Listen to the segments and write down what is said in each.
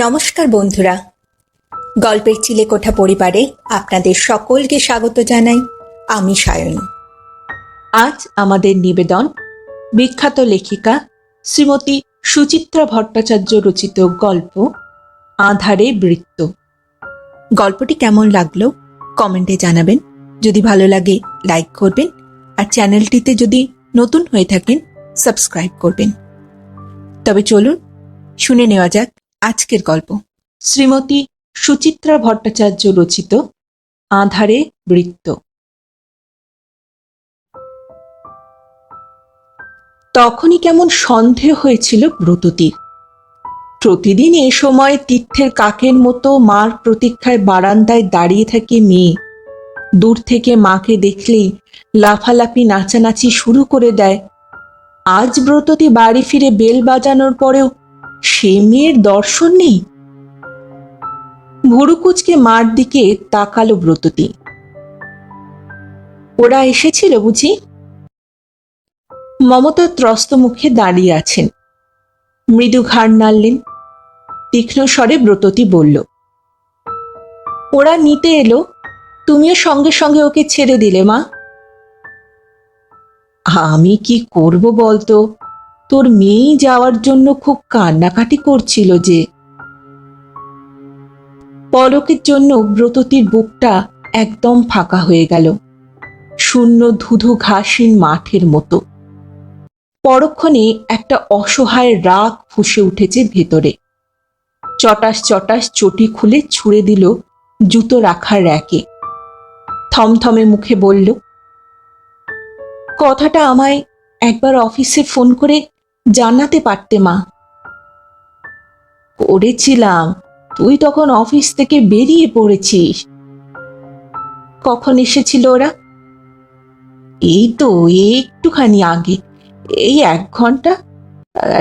নমস্কার বন্ধুরা। গল্পের চিলেকোঠা পরিবারে আপনাদের সকলকে স্বাগত জানাই আমি সায়নী। আজ আমাদের নিবেদন বিখ্যাত লেখিকা শ্রীমতী সুচিত্রা ভট্টাচার্য রচিত গল্প আধারে বৃত্ত গল্পটি কেমন লাগল কমেন্টে জানাবেন। যদি ভালো লাগে লাইক করবেন আর চ্যানেলটিতে যদি নতুন হয়ে থাকেন সাবস্ক্রাইব করবেন। তবে চলুন শুনে নেওয়া যাক আজকের গল্প। শ্রীমতী সুচিত্রা ভট্টাচার্য রচিত আধারে বৃত্ত। তখনই কেমন সন্দেহ হয়েছিল ব্রততীর। প্রতিদিন এ সময় তীর্থের কাকের মতো মার প্রতীক্ষায় বারান্দায় দাঁড়িয়ে থাকে মেয়ে। দূর থেকে মাকে দেখলেই লাফালাফি নাচানাচি শুরু করে দেয়। আজ ব্রততী বাড়ি ফিরে বেল বাজানোর পরেও সে মেয়ের দর্শন নেই? ভুরুকুচকে মার দিকে তাকালো ব্রততী। ওরা এসেছিল বুঝি? মমতা ত্রস্ত মুখে দাঁড়িয়ে আছেন। মৃদু ঘাড় নাড়লেন। তীক্ষ্ণ স্বরে ব্রততী বলল, ওরা নিতে এলো। তুমিও সঙ্গে সঙ্গে ওকে ছেড়ে দিলে মা। আমি কি করব বলতো? তোর মেয়েই যাওয়ার জন্য খুব কান্নাকাটি করছিল যে। পলকের জন্য ব্রততীর বুকটা একদম ফাঁকা হয়ে গেল। শূন্য ধুধু ঘাসীন মাঠের মতো। পরক্ষণে একটা অসহায় রাগ ফুসে উঠেছে ভেতরে। চটাস চটাস চটি খুলে ছুঁড়ে দিল জুতো রাখার র্যাকে। থমথমে মুখে বলল, কথাটা আমায় একবার অফিসে ফোন করে জানাতে পারতে, মা। করেছিলাম তুই তখন অফিস থেকে বেরিয়ে পড়েছিস। কখন এসেছিল ওরা? এই তো, একটুখানি আগে। এই এক ঘণ্টা?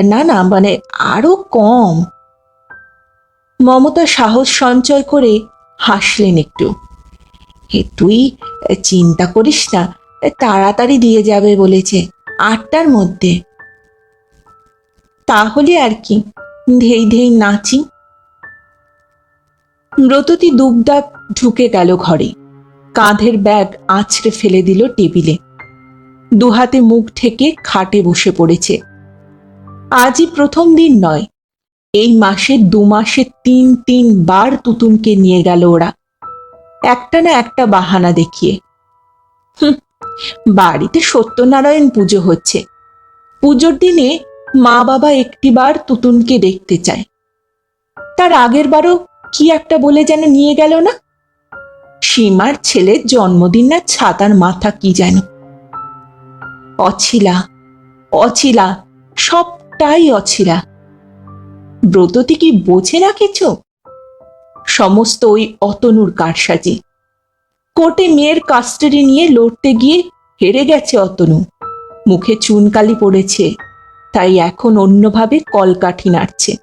না না মানে আরও কম। মমতা সাহস সঞ্চয় করে হাসলেন একটু। তুই চিন্তা করিস না, তাড়াতাড়ি দিয়ে যাবে বলেছে আটটার মধ্যে। তাহলে আর কি। ধেই ধেই নাচি। ব্রততী দুবদাব ঢুকে গেল ঘরে। কাঁধের ব্যাগ আছড়ে ফেলে দিল টেবিলে। দুহাতে মুখ ঠেকে খাটে বসে পড়েছে। আজই প্রথম দিন নয়। এই মাসে দু মাসে তিন তিন বার তুতুনকে নিয়ে গেল ওরা। একটা না একটা বাহানা দেখিয়ে। বাড়িতে সত্যনারায়ণ পুজো হচ্ছে। পুজোর দিনে মা বাবা একটিবার তুতুনকে দেখতে চায়। তার আগের বারও কি একটা বলে যেন নিয়ে গেল না? সীমার ছেলের জন্মদিন না ছাতার মাথা কি যেন। অছিলা অছিলা, সবটাই অছিলা। ব্রততী কি বোঝে না কিছু? সমস্ত ওই অতনুর কারসাজি। কোর্টে মেয়ের কাস্টাডি নিয়ে লড়তে গিয়ে হেরে গেছে অতনু। মুখে চুনকালি পড়েছে। তাই এখন অন্যভাবে কলকাঠি নাড়ছে।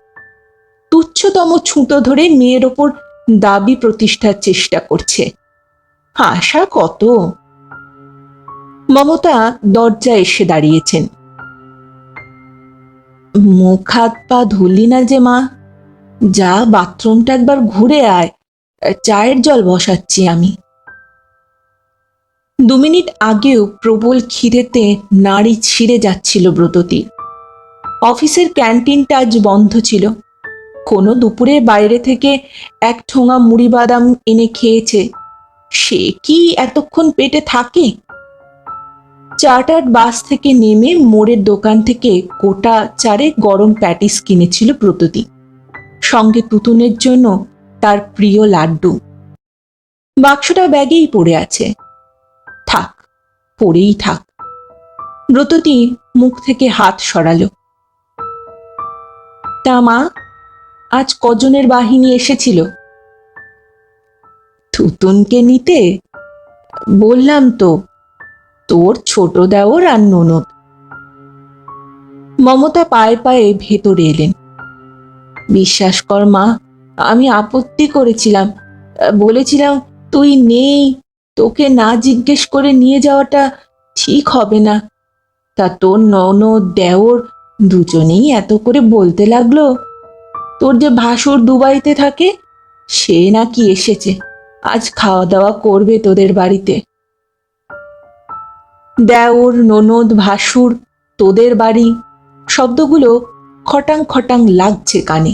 তুচ্ছতম ছুঁতো ধরে মেয়ের ওপর দাবি প্রতিষ্ঠার চেষ্টা করছে। আশা কত? মমতা দরজায় এসে দাঁড়িয়েছেন। মুখ হাত পা ধুলি না যে মা। যা বাথরুমটা একবার ঘুরে আয়। চায়ের জল বসাচ্ছি আমি। দু মিনিট আগেও প্রবল খিদেতে নাড়ি ছিঁড়ে যাচ্ছিল ব্রততীর অফিসের ক্যান্টিনটা আজ বন্ধ ছিল। কোনো দুপুরে বাইরে থেকে এক ঠোঙা মুড়ি বাদাম এনে খেয়েছে। সে কি এতক্ষণ পেটে থাকে? চার্টার্ড বাস থেকে নেমে মোড়ের দোকান থেকে গোটা চারে গরম প্যাটিস কিনেছিল ব্রততী সঙ্গে তুতুনের জন্য তার প্রিয় লাড্ডু। বাক্সটা ব্যাগেই পড়ে আছে। থাক, পড়েই থাক। ব্রততী মুখ থেকে হাত সরালো। তা মা, আজ কজনের বাহিনী এসেছিল? থুতুনকে নিতে বললাম তো, তোর ছোট দেওর আর ননদ। মমতা পায়ে পায়ে ভেতরে এলেন। বিশ্বাস কর, মা, আমি আপত্তি করেছিলাম। বলেছিলাম, তুই নেই, তোকে না জিজ্ঞেস করে নিয়ে যাওয়াটা ঠিক হবে না। তা তোর ননদ, দেওর দুজনেই এত করে বলতে লাগল, তোর যে ভাসুর দুবাইতে থাকে, সে নাকি এসেছে। আজ খাওয়া দাওয়া করবে তোদের বাড়িতে। দেওর, ননদ, ভাসুর, তোদের বাড়ি, শব্দগুলো খটাং খটাং লাগছে কানে।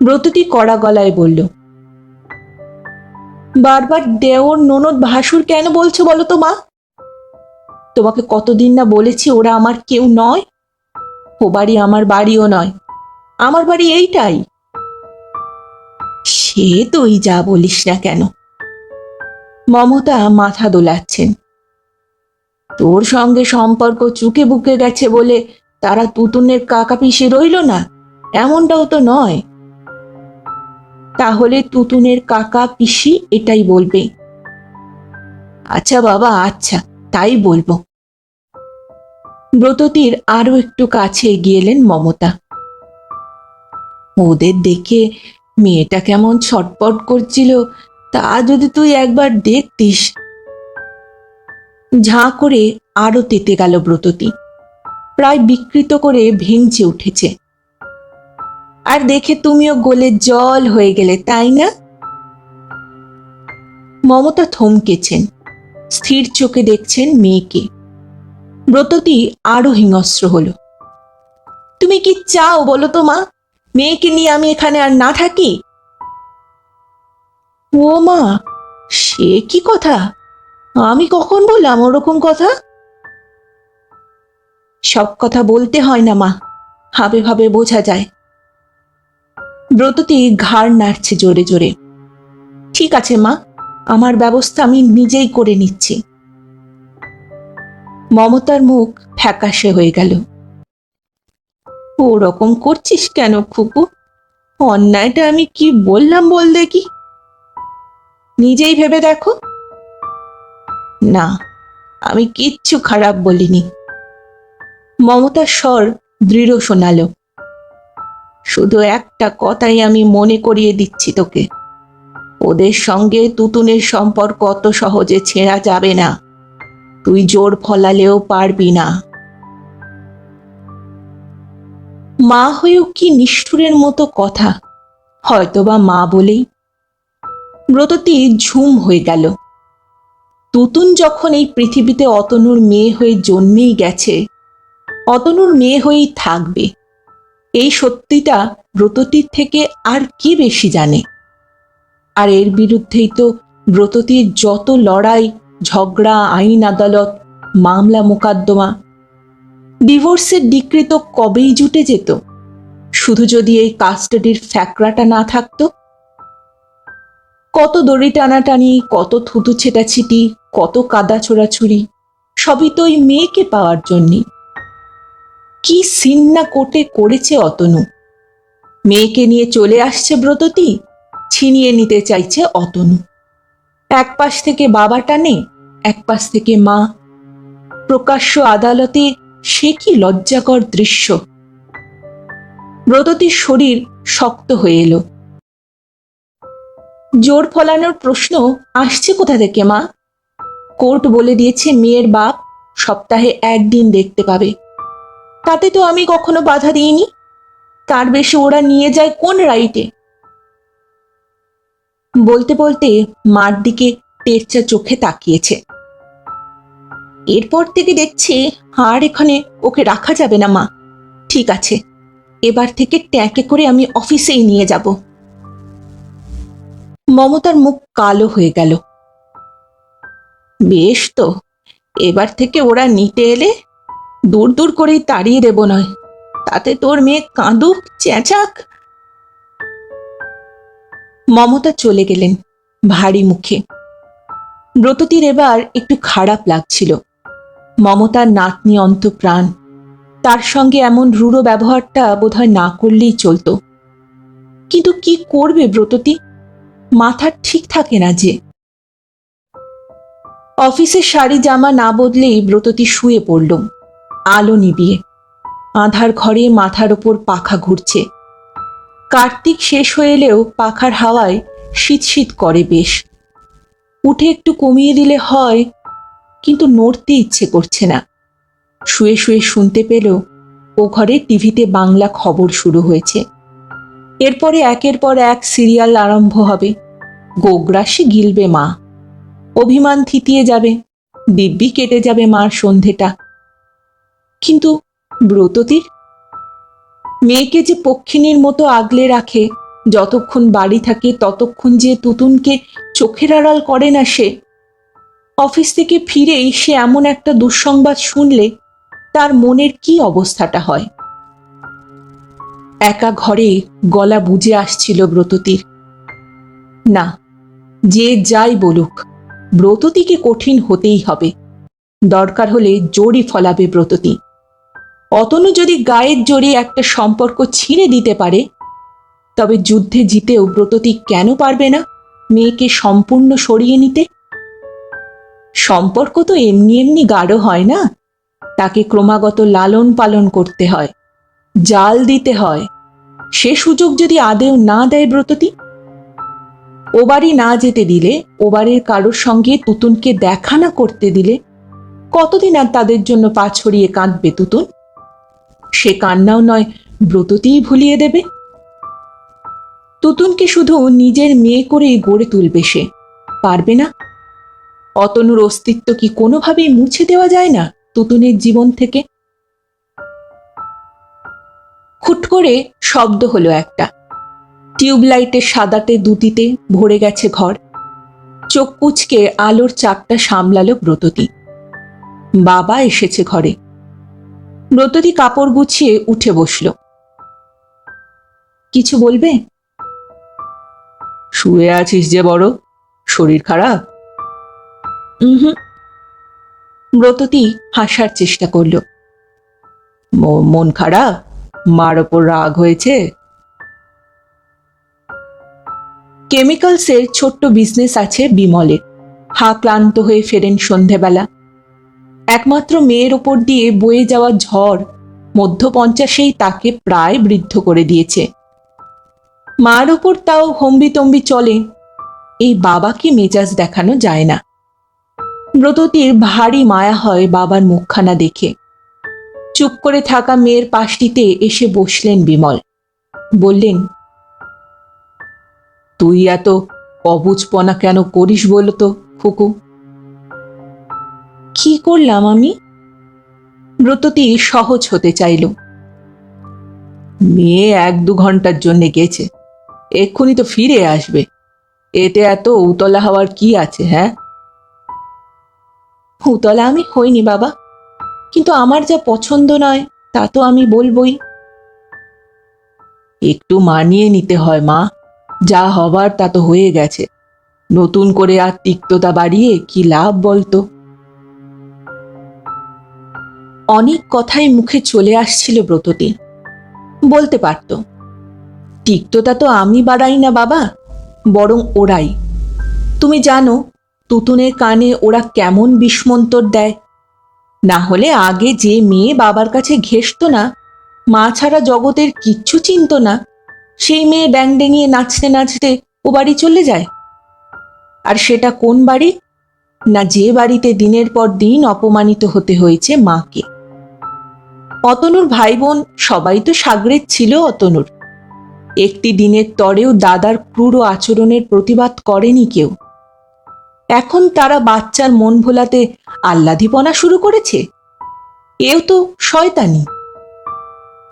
ব্রতটি কড়া গলায় বলল, বারবার দেওর, ননদ, ভাসুর কেন বলছো বলো তো মা? তোমাকে কতদিন না বলেছি ওরা আমার কেউ নয়। ও বাড়ি আমার বাড়িও নয়। আমার বাড়ি এইটাই। সে তুই যা বলিস না কেন। মমতা মাথা দোলাচ্ছেন। তোর সঙ্গে সম্পর্ক চুকে বুকে গেছে বলে তারা তুতুনের কাকা পিসে রইল না, এমনটাও তো নয়। তাহলে তুতুনের কাকা পিসি এটাই বলবে। আচ্ছা বাবা আচ্ছা তাই বলব। ব্রততীর আরও একটু কাছে এগিয়ে এলেন মমতা। ওদের দেখে মেয়েটা কেমন ছটপট করছিল, তা যদি তুই একবার দেখতিস। ঝাঁ করে আরও তেতে গেল ব্রততী। প্রায় বিকৃত করে ভেঙচে উঠেছে। আর দেখে তুমিও গোলে জল হয়ে গেলে, তাই না? মমতা থমকেছেন। স্থির চোখে দেখছেন মেয়েকে। ব্রততী আরও হিংস্র হলো। তুমি কি চাও বলো তো মা? মেয়েকে নিয়ে আমি এখানে আর না থাকি? ও মা, সে কি কথা? আমি কখন বললাম ওরকম কথা? সব কথা বলতে হয় না মা, হাবে ভাবে বোঝা যায়। ব্রততী ঘাড় নাড়ছে জোরে জোরে। ঠিক আছে মা, আমার ব্যবস্থা আমি নিজেই করে নিচ্ছি। মমতার মুখ ফ্যাকাশে হয়ে গেল। ওরকম করছিস কেন খুকু? অন্যায়টা আমি কি বললাম বল দেখি। নিজেই ভেবে দেখো। না, আমি কিচ্ছু খারাপ বলিনি। মমতার স্বর দৃঢ় শোনালো। শুধু একটা কথাই আমি মনে করিয়ে দিচ্ছি তোকে। ওদের সঙ্গে তুতুনের সম্পর্ক অত সহজে ছেঁড়া যাবে না। তুই জোর ফলালেও পারবি না। মা হয়েও কি নিষ্ঠুরের মতো কথা? হয়তোবা মা বলেই। ব্রততী ঝুম হয়ে গেল। তুতুন যখন এই পৃথিবীতে অতনুর মেয়ে হয়ে জন্মেই গেছে, অতনুর মেয়ে হয়েই থাকবে। এই সত্যিটা ব্রততীর থেকে আর কি বেশি জানে? আর এর বিরুদ্ধেই তো ব্রততীর যত লড়াই ঝগড়া, আইন আদালত, মামলা মোকদ্দমা। ডিভোর্সের ডিক্রি তো কবেই জুটে যেত? শুধু যদি এই কাস্টাডির ফ্যাকরাটা না থাকতো? কত দড়ি টানাটানি, কত থুতু ছেটাছিটি, কত কাদা ছোড়াছুরি সবই তো ওই মেয়েকে পাওয়ার জন্যে। কি সিন্না কোটে করেছে অতনু? মেয়েকে নিয়ে চলে আসছে ব্রততী, ছিনিয়ে নিতে চাইছে অতনু। এক পাশ থেকে বাবা টানে, এক পাশ থেকে মা। প্রকাশ্য আদালতে সে কি লজ্জাকর দৃশ্য। ব্রততির শরীর শক্ত হয়ে এলো। জোর ফলানোর প্রশ্ন আসছে কোথা থেকে, মা? কোর্ট বলে দিয়েছে মেয়ের বাপ সপ্তাহে একদিন দেখতে পাবে। তাতে তো আমি কখনো বাধা দিইনি। তার বেশি ওরা নিয়ে যায় কোন রাইটে? বলতে বলতে মার দিকে তেরচা চোখে তাকিয়েছে। এরপর থেকে দেখছি আর এখানে ওকে রাখা যাবে না, মা। ঠিক আছে, এবার থেকে ট্যাঁকে করে আমি অফিসেই নিয়ে যাব। মমতার মুখ কালো হয়ে গেল। বেশ তো, এবার থেকে ওরা নিতে এলে দূর দূর করেই তাড়িয়ে দেব নয়। তাতে তোর মেয়ে কাঁদুক, চেঁচাক। মমতা চলে গেলেন ভারী মুখে। ব্রততীর এবার একটু খারাপ লাগছিল। মমতার নাতনি অন্তপ্রাণ। তার সঙ্গে এমন রূঢ় ব্যবহারটা বোধহয় না করলেই চলতো। কিন্তু কি করবে ব্রততী? মাথার ঠিক থাকে না যে। অফিসের শাড়ি জামা না বদলেই ব্রততী শুয়ে পড়ল, আলো নিবিয়ে। আধার ঘরে মাথার ওপর পাখা ঘুরছে। কার্তিক শেষ হয়ে এলেও পাখার হাওয়ায় শীত শীত করে বেশ। উঠে একটু কমিয়ে দিলে হয়, কিন্তু নড়তে ইচ্ছে করছে না। শুয়ে শুয়ে শুনতে পেল ও ঘরে টিভিতে বাংলা খবর শুরু হয়েছে। এরপরে একের পর এক সিরিয়াল আরম্ভ হবে। গোগ্রাসে গিলবে মা। অভিমান থিতিয়ে যাবে। দিব্যি কেটে যাবে মার সন্ধেটা। কিন্তু ব্রততীর মেয়েকে যে পক্ষিণীর মতো আগলে রাখে, যতক্ষণ বাড়ি থাকে ততক্ষণ যে তুতুনকে চোখের আড়াল করে না সে। অফিস থেকে ফিরেই সে এমন একটা দুঃসংবাদ শুনলে তার মনের কি অবস্থাটা হয়। একা ঘরে গলা বুঝে আসছিল ব্রততীর। না, যে যাই বলুক, ব্রততীকে কঠিন হতেই হবে। দরকার হলে জোরই ফলাবে ব্রততী। অতনু যদি গায়ের জোরে একটা সম্পর্ক ছিঁড়ে দিতে পারে, তবে যুদ্ধে জিতেও ব্রততি কেন পারবে না মেয়েকে সম্পূর্ণ সরিয়ে নিতে? সম্পর্ক তো এমনি এমনি গাঢ় হয় না, তাকে ক্রমাগত লালন পালন করতে হয়, জাল দিতে হয়। সে সুযোগ যদি আদেও না দেয় ব্রততি? ও বাড়ি না যেতে দিলে ও বাড়ির কারোর সঙ্গে তুতুনকে দেখা না করতে দিলে, কতদিন আর তাদের জন্য পা ছড়িয়ে কাঁদবে তুতুন? সে কান্নাও নয়, ব্রততেই ভুলিয়ে দেবে। তুতুনকে শুধু নিজের মেয়ে করেই গড়ে তুলবে সে। পারবে না। অতনুর অস্তিত্ব কি কোনোভাবেই মুছে দেওয়া যায় না তুতুনের জীবন থেকে? খুট করে শব্দ হলো একটা। টিউবলাইটের সাদাটে দুটিতে ভরে গেছে ঘর। চোখ কুচকে আলোর চাপটা সামলালো ব্রততী। বাবা এসেছে ঘরে। ব্রততী কাপড় গুছিয়ে উঠে বসল। কিছু বলবে? শুয়ে আছিস যে বড়, শরীর খারাপ? হুম ব্রততী হাসার চেষ্টা করল। "ম- মন খারাপ? মার ওপর রাগ হয়েছে? কেমিক্যালসের ছোট্ট বিজনেস আছে বিমলে হা, ক্লান্ত হয়ে ফেরেন সন্ধেবেলা। একমাত্র মেয়ের ওপর দিয়ে বয়ে যাওয়া ঝড় মধ্য পঞ্চাশেই তাকে প্রায় বৃদ্ধ করে দিয়েছে। মার ওপর তাও হম্বিতম্বি চলে, এই বাবাকে মেজাজ দেখানো যায় না। ব্রততীর ভারী মায়া হয় বাবার মুখখানা দেখে। চুপ করে থাকা মেয়ের পাশটিতে এসে বসলেন বিমল। বললেন, তুই এত অবুজপনা কেন করিস বলো তো খুকু? কি করলাম আমি? ব্রততী সহজ হতে চাইল। মেয়ে এক দু ঘণ্টার জন্য গেছে। এক্ষুনি তো ফিরে আসবে। এতে এত উতলা হওয়ার কি আছে হ্যাঁ? উতলা আমি হইনি বাবা। কিন্তু আমার যা পছন্দ নয়, তা তো আমি বলবই। একটু মানিয়ে নিতে হয় মা। যা হবার তা তো হয়ে গেছে। নতুন করে আর তিক্ততা বাড়িয়ে কি লাভ বলতো? অনেক কথাই মুখে চলে আসছিল ব্রততী। বলতে পারত, তিক্ততা তো আমি বাড়াই না বাবা, বরং ওরাই। তুমি জানো, তুতুনের কানে ওরা কেমন বিস্মন্তর দেয়। না হলে আগে যে মেয়ে বাবার কাছে ঘেসত না, মা ছাড়া জগতের কিচ্ছু চিনত না, সেই মেয়ে ড্যাং ডেঙিয়ে নাচতে নাচতে ও বাড়ি চলে যায়। আর সেটা কোন বাড়ি? না যে বাড়িতে দিনের পর দিন অপমানিত হতে হয়েছে মাকে। অতনুর ভাই বোন সবাই তো সাগরের ছিল অতনুর। একটি দিনের তরেও দাদার ক্রূর আচরণের প্রতিবাদ করেনি কেউ। এখন তারা বাচ্চার মন ভোলাতে আহ্লাদিপনা শুরু করেছে। এও তো শয়তানি।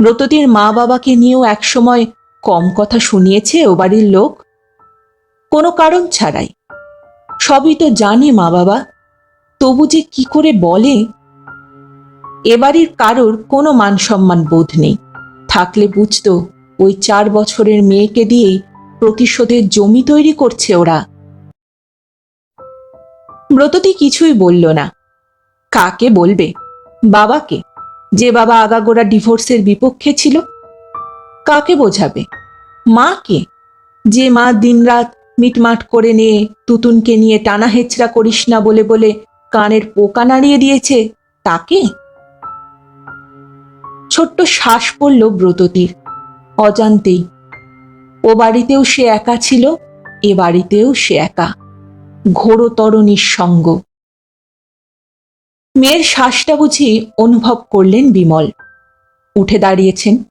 ব্রততীর মা বাবাকে নিয়েও একসময় কম কথা শুনিয়েছে ও বাড়ির লোক। কোনো কারণ ছাড়াই। সবই তো জানে মা বাবা তবু যে কি করে বলে এবাড়ির কারোর কোনো মান সম্মান বোধ নেই। থাকলে বুঝতো, ওই চার বছরের মেয়েকে দিয়েই প্রতিশোধের জমি তৈরি করছে ওরা। ব্রততী কিছুই বলল না। কাকে বলবে? বাবাকে? যে বাবা আগাগোড়া ডিভোর্সের বিপক্ষে ছিল? কাকে বোঝাবে? মাকে? যে মা দিনরাত মিটমাট করে নিয়ে তুতুনকে নিয়ে টানা হেচড়া করিস না বলে বলে কানের পোকা নাড়িয়ে দিয়েছে, তাকে? ছোট্ট শ্বাস পড়ল ব্রততীর। অজান্তেই। ও বাড়িতেও সে একা ছিল, এ বাড়িতেও সে একা। ঘোরতর নিঃসঙ্গ। মেয়ের শ্বাসটা বুঝি অনুভব করলেন বিমল। উঠে দাঁড়িয়েছেন।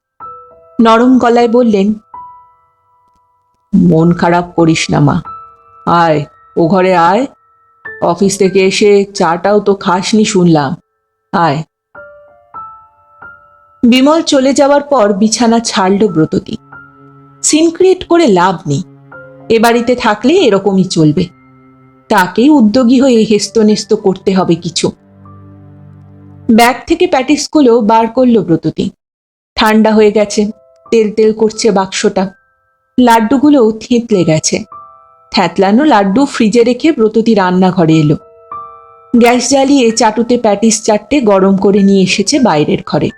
নরম গলায় বললেন, মন খারাপ করিস না মা। আয়, ও ঘরে আয়। অফিস থেকে এসে চাটাও তো খাসনি শুনলাম। আয় বিমল চলে যাওয়ার পর বিছানা ছাড়ল ব্রততী। সিন ক্রিয়েট করে লাভ নেই। এ বাড়িতে থাকলে এরকমই চলবে। তাকেই উদ্যোগী হয়ে হেস্তনেস্ত করতে হবে কিছু। ব্যাগ থেকে প্যাটিসগুলো বার করল ব্রততী। ঠান্ডা হয়ে গেছে। তেল তেল করছে বাক্সটা। লাড্ডুগুলো থেঁতলে গেছে। থ্যাতলানো লাড্ডু ফ্রিজে রেখে ব্রততী রান্নাঘরে এলো। গ্যাস জ্বালিয়ে চাটুতে প্যাটিস চারটে গরম করে নিয়ে এসেছে বাইরের ঘরে।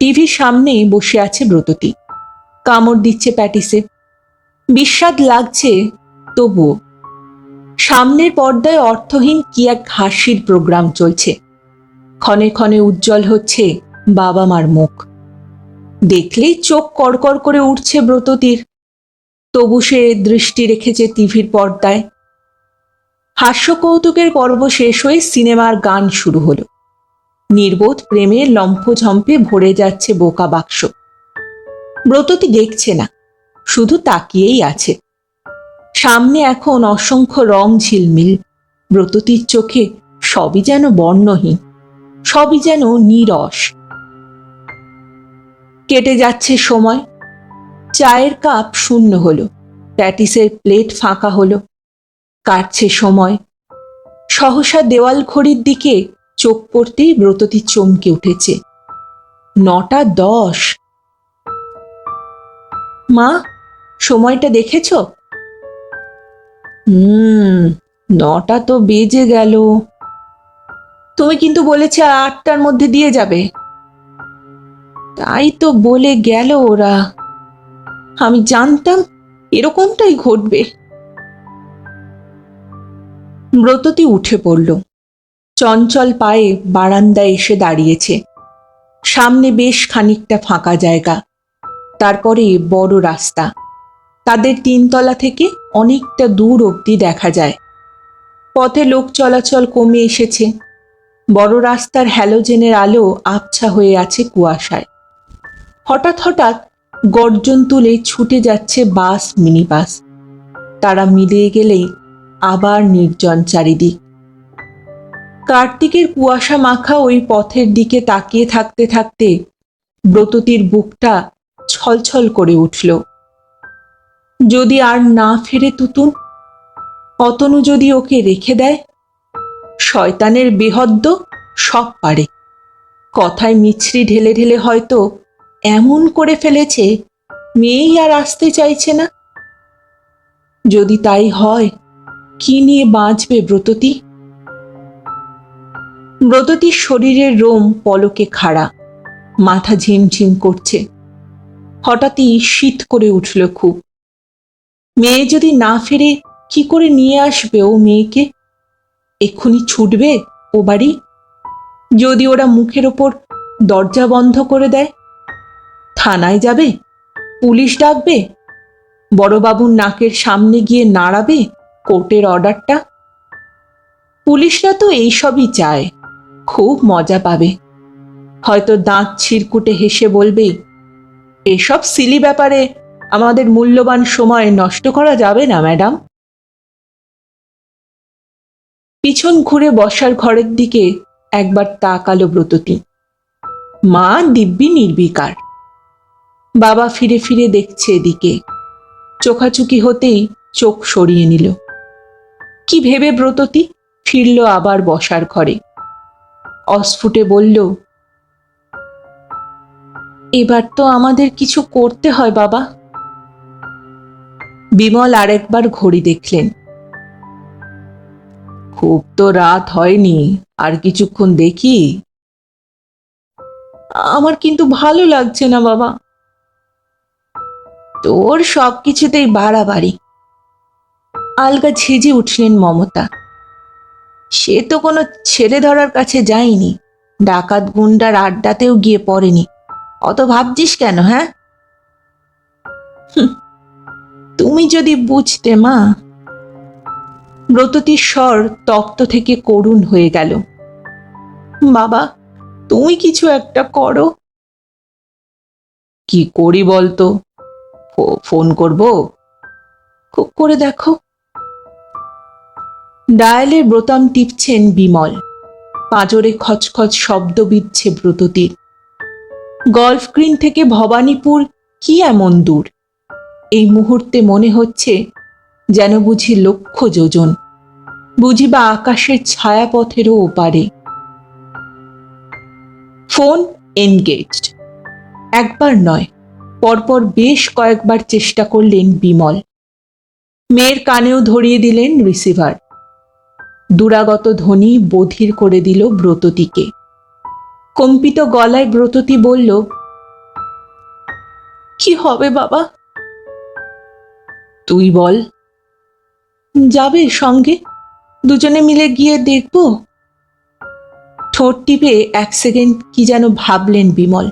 টিভির সামনেই বসে আছে ব্রততী। কামড় দিচ্ছে প্যাটিসে বিস্বাদ লাগছে তবুও। সামনের পর্দায় অর্থহীন কি এক হাসির প্রোগ্রাম চলছে। ক্ষণে ক্ষণে উজ্জ্বল হচ্ছে বাবা মার মুখ। দেখলেই চোখ কড়কড় করে উঠছে ব্রততীর। তবু সে দৃষ্টি রেখেছে টিভির পর্দায়। হাস্য কৌতুকের পর্ব শেষ হয়ে সিনেমার গান শুরু হলো। নির্বোধ প্রেমে লম্ফঝম্পে ভরে যাচ্ছে বোকা বাক্স। ব্রততী দেখছে না, শুধু তাকিয়েই আছে। সামনে এখন অসংখ্য রং ঝিলমিল। ব্রততীর চোখে সবই যেন বর্ণহীন, সবই যেন নিরস। কেটে যাচ্ছে সময়, চায়ের কাপ শূন্য হলো, প্যাটিসের প্লেট ফাঁকা হলো। কাটছে সময়, সহসা দেওয়াল ঘড়ির দিকে চোখ পড়তেই ব্রততী চমকে উঠেছে। নটা দশ। মা, সময়টা দেখেছ? হুম, নটা তো বেজে গেল। তুমি কিন্তু বলেছে আটটার মধ্যে দিয়ে যাবে। তাই তো বলে গেল ওরা। আমি জানতাম এরকমটাই ঘটবে। ব্রততী উঠে পড়ল। চঞ্চল পায়ে বারান্দায় এসে দাঁড়িয়েছে। সামনে বেশ খানিকটা ফাঁকা জায়গা। তারপরে বড় রাস্তা। তাদের তিনতলা থেকে অনেকটা দূর অবধি দেখা যায়। পথে লোক চলাচল কমে এসেছে। বড় রাস্তার হ্যালোজেনের আলো আবছা হয়ে আছে কুয়াশায়। হঠাৎ হঠাৎ গর্জন তুলে ছুটে যাচ্ছে বাস মিনি বাস তারা মিলিয়ে গেলেই আবার নির্জন চারিদিক। কার্তিকের কুয়াশা মাখা ওই পথের দিকে তাকিয়ে থাকতে থাকতে ব্রততির বুকটা ছলছল করে উঠল। যদি আর না ফেরে তুতুন, অতনু যদি ওকে রেখে দেয়, শয়তানের বেহদ্দ সব পারে। কথায় মিছরি ঢেলে ঢেলে হয়তো এমন করে ফেলেছে, মেয়েই আর আসতে চাইছে না। যদি তাই হয়, কি নিয়ে বাঁচবে ব্রততী? ব্রততীর শরীরের রোম পলকে খাড়া, মাথা ঝিমঝিম করছে। হঠাৎই শীত করে উঠল খুব। মেয়ে যদি না ফেরে কি করে নিয়ে আসবে ও মেয়েকে? এক্ষুনি ছুটবে ও বাড়ি? যদি ওরা মুখের ওপর দরজা বন্ধ করে দেয়, থানায় যাবে? পুলিশ ডাকবে? বড়বাবুর নাকের সামনে গিয়ে নাড়াবে কোর্টের অর্ডারটা? পুলিশরা তো এইসবই চায়। খুব মজা পাবে। হয়তো দাঁত ছিরকুটে হেসে বলবে, এসব সিলি ব্যাপারে আমাদের মূল্যবান সময় নষ্ট করা যাবে না, ম্যাডাম। পিছন ঘুরে বসার ঘরের দিকে একবার তাকালো ব্রততী। মা, দিব্যি নির্বিকার। বাবা ফিরে ফিরে দেখছে এদিকে। চোখাচুকি হতেই চোখ সরিয়ে নিল। কি ভেবে ব্রততী? ফিরল আবার বসার ঘরে। অস্ফুটে বলল, এবার তো আমাদের কিছু করতে হয়, বাবা। বিমল আরেকবার ঘড়ি দেখলেন। খুব তো রাত হয়নি, আর কিছুক্ষণ দেখি? আমার কিন্তু ভালো লাগছে না, বাবা। তোর সব কিছুতেই বাড়াবাড়ি। আলগা ঝেঝে উঠলেন মমতা। সে তো কোনো ছেলে ধরার কাছে যায়নি। ডাকাত গুন্ডার আড্ডাতেও গিয়ে পড়েনি। অত ভাবছিস কেন হ্যাঁ? তুমি যদি বুঝতে, মা। ব্রততীর স্বর তপ্ত থেকে করুণ হয়ে গেল। বাবা, তুমি কিছু একটা করো। কি করি বলতো? ফোন করব? ক- করে দেখো। ডায়ালের বোতাম টিপছেন বিমল। পাঁজরে খচখচ শব্দ বিচ্ছে ব্রততীর। গল্ফ গ্রিন থেকে ভবানীপুর কি এমন দূর? এই মুহূর্তে মনে হচ্ছে যেন বুঝি লক্ষ যোজন। বুঝি বা আকাশের ছায়াপথেরও ওপারে। Phone engaged. একবার নয়, পরপর বেশ কয়েকবার চেষ্টা করলেন বিমল। মেয়ের কানেও ধরিয়ে দিলেন রিসিভার। দুরাগত ধ্বনি বধির করে দিল ব্রততীকে। কম্পিত গলায় ব্রততী বলল, কি হবে বাবা? তুই বল। যাবে সঙ্গে, দুজনে মিলে গিয়ে দেখব। ঠোঁট টিপে এক সেকেন্ড কি যেন ভাবলেন বিমল।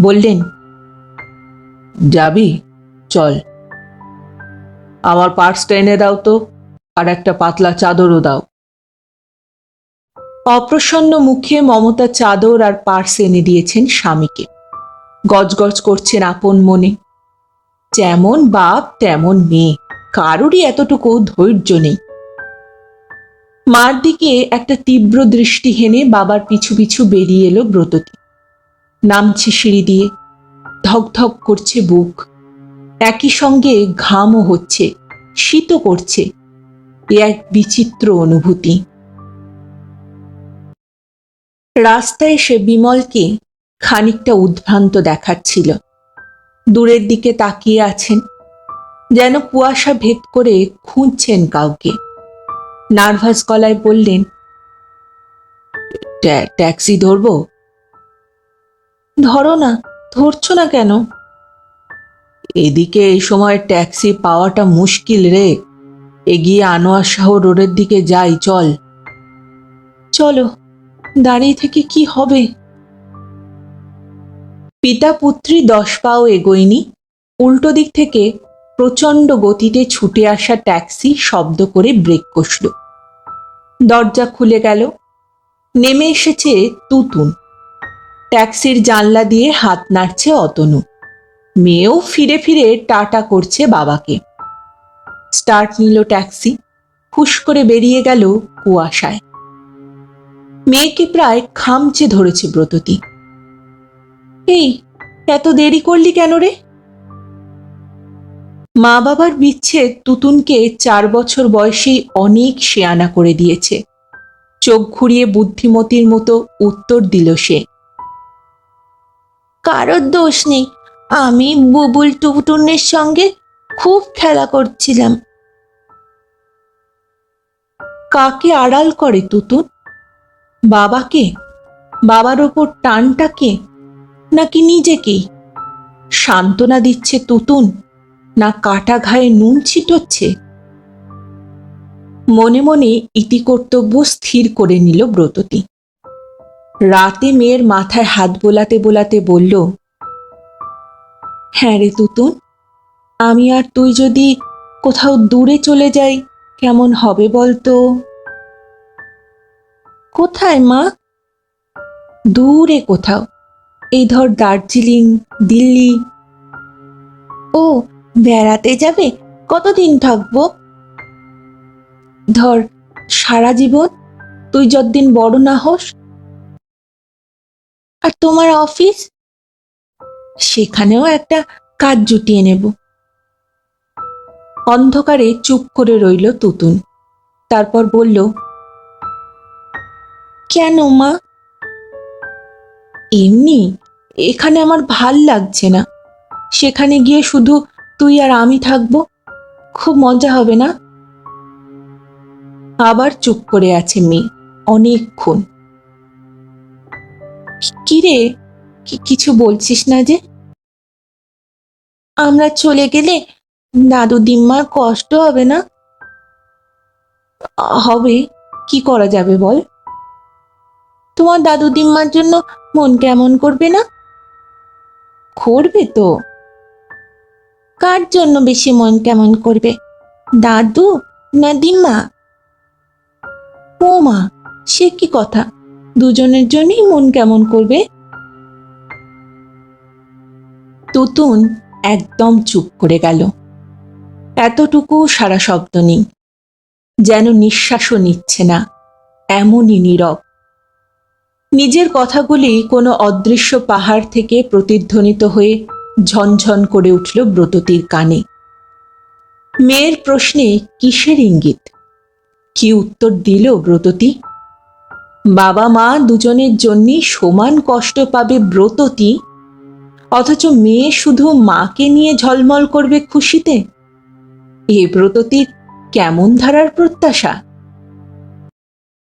বললেন, যাবি, চল। আমার পার্সটা এনে দাও তো, আর একটা পাতলা চাদরও দাও। অপ্রসন্ন মুখে মমতা চাদর আর পার্স এনে দিয়েছেন স্বামীকে। গজগজ করছেন আপন মনে। যেমন বাপ, তেমন মেয়ে। কারোরই এতটুকু ধৈর্য নেই। মার দিকে একটা তীব্র দৃষ্টি হেনে বাবার পিছু পিছু বেরিয়ে এলো ব্রততী। নামছে সিঁড়ি দিয়ে। ধকধক করছে বুক। একই সঙ্গে ঘামও হচ্ছে, শীতও করছে। এ এক বিচিত্র অনুভূতি। রাস্তায় এসে বিমলকে খানিকটা উদ্ভ্রান্ত দেখাচ্ছিল। দূরের দিকে তাকিয়ে আছেন, যেন কুয়াশা ভেদ করে খুঁজছেন কাউকে। নার্ভাস গলায় বললেন ট্যাক্সি ধরবো? ধরো না, ধরছো না কেন? এদিকে এই সময় ট্যাক্সি পাওয়াটা মুশকিল রে। এগিয়ে আনোয়ার শাহ রোডের দিকে যাই, চল। চলো। দাঁড়িয়ে থেকে কি হবে? পিতা পুত্রী দশ পাও এগোয়নি। উল্টো দিক থেকে প্রচণ্ড গতিতে ছুটে আসা ট্যাক্সি শব্দ করে ব্রেক কষল। দরজা খুলে গেল। নেমে এসেছে তুতুন। ট্যাক্সির জানলা দিয়ে হাত নাড়ছে অতনু। মেয়েও ফিরে ফিরে টাটা করছে বাবাকে। স্টার্ট নিল ট্যাক্সি। হুশ করে বেরিয়ে গেল কুয়াশায়। মেয়েকে প্রায় খামচে ধরেছে ব্রততী। এই, এত দেরি করলি কেন রে? মা বাবার বিচ্ছেদ তুতুনকে চার বছর বয়সেই অনেক শেয়ানা করে দিয়েছে। চোখ ঘুরিয়ে বুদ্ধিমতির মতো উত্তর দিল সে। কারোর দোষ নেই, আমি বুবুল টুটুনের সঙ্গে খুব খেলা করছিলাম। কাকে আড়াল করে তুতুন? বাবাকে? বাবার ওপর টানটাকে? নাকি নিজেকেই সান্ত্বনা দিচ্ছে তুতুন, না কাটা ঘায়ে নুন ছিটোচ্ছে? মনে মনে ইতি কর্তব্য স্থির করে নিল ব্রততী। রাতে মেয়ের মাথায় হাত বোলাতে বোলাতে বলল হ্যাঁ রে তুতুন, আমি আর তুই যদি কোথাও দূরে চলে যাই, কেমন হবে বলতো? কোথায়, মা? দূরে কোথাও। এই ধর দার্জিলিং, দিল্লি। ও, বেড়াতে যাবে? কতদিন থাকব? ধর, সারা জীবন? তুই যতদিন বড় না হোস। আর তোমার অফিস? সেখানেও একটা কাজ জুটিয়ে নেব। অন্ধকারে চুপ করে রইল তুতুন। তারপর বলল কেন, মা? এমনি, এখানে আমার ভালো লাগছে না। সেখানে গিয়ে শুধু তুই আর আমি থাকব, খুব মজা হবে না? আবার চুপ করে আছে মেয়ে, অনেকক্ষণ। কিরে কিছু বলছিস না যে? আমরা চলে গেলে দাদু দিম্মার কষ্ট হবে না? হবে, কি করা যাবে বল? তোমার দাদু দিম্মার জন্য মন কেমন করবে না? করবে তো। কার জন্য বেশি মন কেমন করবে? দাদু না দিম্মা? ও মা সে কি কথা? দুজনের জন্যই মন কেমন করবে? তুতুন একদম চুপ করে গেল। এতটুকু সারা শব্দ নেই। যেন নিঃশ্বাসও নিচ্ছে না। এমনই নীরব। নিজের কথাগুলি কোনো অদৃশ্য পাহাড় থেকে প্রতিধ্বনিত হয়ে ঝনঝন করে উঠল ব্রততীর কানে। মেয়ের প্রশ্নে কিসের ইঙ্গিত? কি উত্তর দিল ব্রততী? বাবা মা দুজনের জন্যই সমান কষ্ট পাবে ব্রততী? অথচ মেয়ে শুধু মাকে নিয়ে ঝলমল করবে খুশিতে? এ ব্রততীর কেমন ধারার প্রত্যাশা?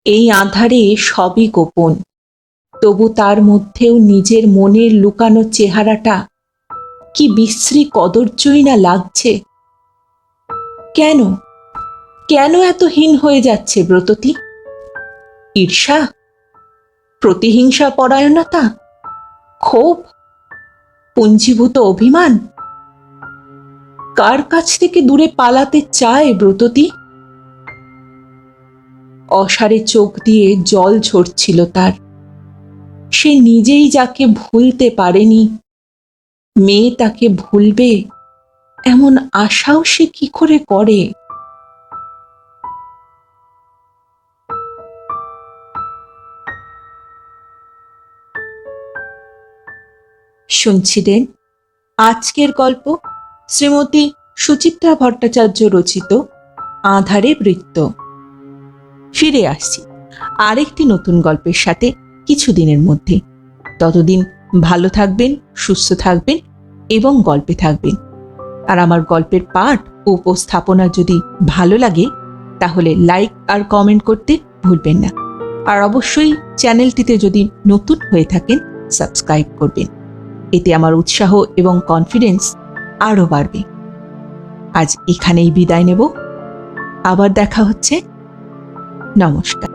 এই আধারে সবই গোপন। তবু তার মধ্যেও নিজের মনের লুকানো চেহারাটা কি বিশ্রী কদর্যই না লাগছে। কেন? কেন এত হীন হয়ে যাচ্ছে ব্রততী? ঈর্ষা? প্রতিহিংসা পরায়ণতা? ক্ষোভ? পুঞ্জীভূত অভিমান? কার কাছ থেকে দূরে পালাতে চায় ব্রততী? অসারে চোখ দিয়ে জল ঝরছিল তার। সে নিজেই যাকে ভুলতে পারেনি। মেয়ে তাকে ভুলবে, এমন আশাও সে কি করে করে? শুনছিলেন আজকের গল্প শ্রীমতী সুচিত্রা ভট্টাচার্য রচিত আধারে বৃত্ত। ফিরে আসছি, আরেকটি নতুন গল্পের সাথে কিছুদিনের মধ্যে। ততদিন ভালো থাকবেন, সুস্থ থাকবেন এবং গল্পে থাকবেন। আর আমার গল্পের পাঠ ও উপস্থাপনা যদি ভালো লাগে, তাহলে লাইক আর কমেন্ট করতে ভুলবেন না। আর অবশ্যই চ্যানেলটিতে যদি নতুন হয়ে থাকেন, সাবস্ক্রাইব করবেন। এতে আমার উৎসাহ এবং কনফিডেন্স আরও বাড়বে। আজ এখানেই বিদায় নেব। আবার দেখা হচ্ছে। নমস্কার।